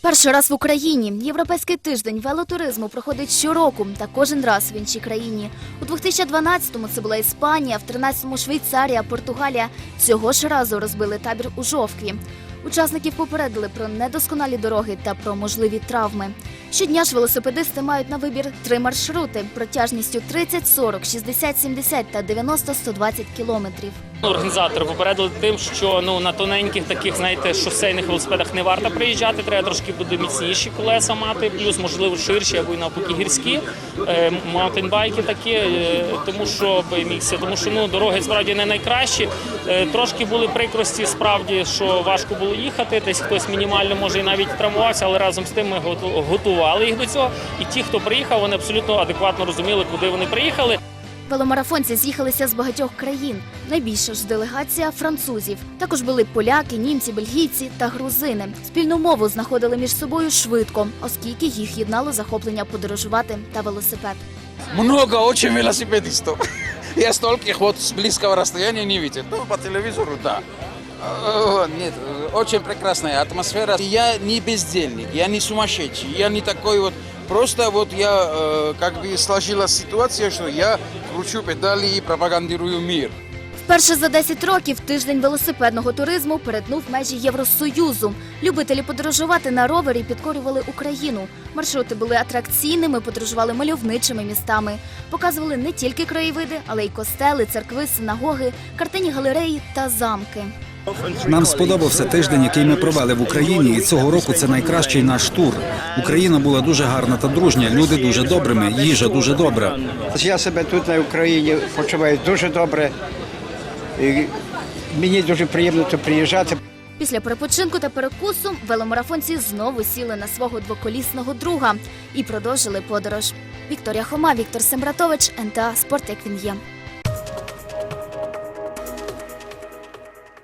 Перший раз в Україні європейський тиждень велотуризму проходить щороку та кожен раз в іншій країні. У 2012-му це була Іспанія, в 13-му Швейцарія, Португалія. Цього ж разу розбили табір у Жовкві. Учасників попередили про недосконалі дороги та про можливі травми. Щодня ж велосипедисти мають на вибір три маршрути протяжністю 30, 40, 60, 70 та 90, 120 кілометрів. Організатори попередили тим, що ну на тоненьких таких, знаєте, шосейних велосипедах не варто приїжджати. Треба трошки буде міцніші колеса мати, плюс можливо ширші або й навпаки гірські е, маунтинбайки такі, е, тому що мікси, тому що ну дороги справді не найкращі. Е, Трошки були прикрості, справді, що важко було їхати. Десь хтось мінімально може і навіть травмувався, але разом з тим ми готували їх до цього. І ті, хто приїхав, вони абсолютно адекватно розуміли, куди вони приїхали. Веломарафонці з'їхалися з багатьох країн. Найбільша ж делегація французів. Також були поляки, німці, бельгійці та грузини. Спільну мову знаходили між собою швидко, оскільки їх єднало захоплення подорожувати та велосипед. Много очень велосипедистов. Я стольких вот с близкого расстояния не видел. Ну, по телевизору, да. Э, Нет, э, очень прекрасная атмосфера. Я не бездельник, я не сумасшедший, я не такой вот. Просто вот я, э, как бы сложилась ситуация, что я кручу педали и пропагандирую мир. Вперше за 10 років тиждень велосипедного туризму перетнув межі Євросоюзу. Любителі подорожувати на ровері підкорювали Україну. Маршрути були атракційними, подорожували мальовничими містами. Показували не тільки краєвиди, але й костели, церкви, синагоги, картині галереї та замки. Нам сподобався тиждень, який ми провели в Україні, і цього року це найкращий наш тур. Україна була дуже гарна та дружня. Люди дуже добрими, їжа дуже добра. Я себе тут на Україні почуваю дуже добре. І мені дуже приємно тут приїжджати. Після перепочинку та перекусу веломарафонці знову сіли на свого двоколісного друга і продовжили подорож. Вікторія Хома, Віктор Сембратович, НТА Спорт як він є.